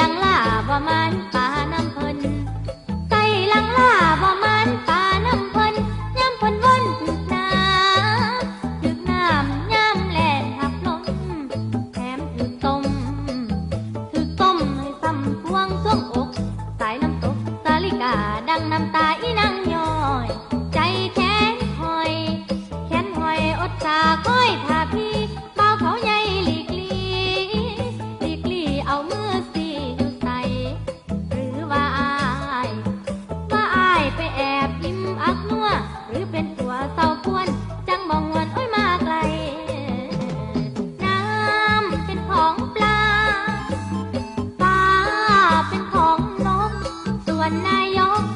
ลังลาบ่มันปาน้ำพนไก่ลังลาบ่มันปาน้ำพนย้ำพนวนตึกน้ำตึกน้ำย้ำแหลนหักลมแถมถึกต้มถึกต้มให้ซ้ำพวงซ่วงอก สายน้ำตกสาลิกาดังน้ำตาอีนางย้อย ah 有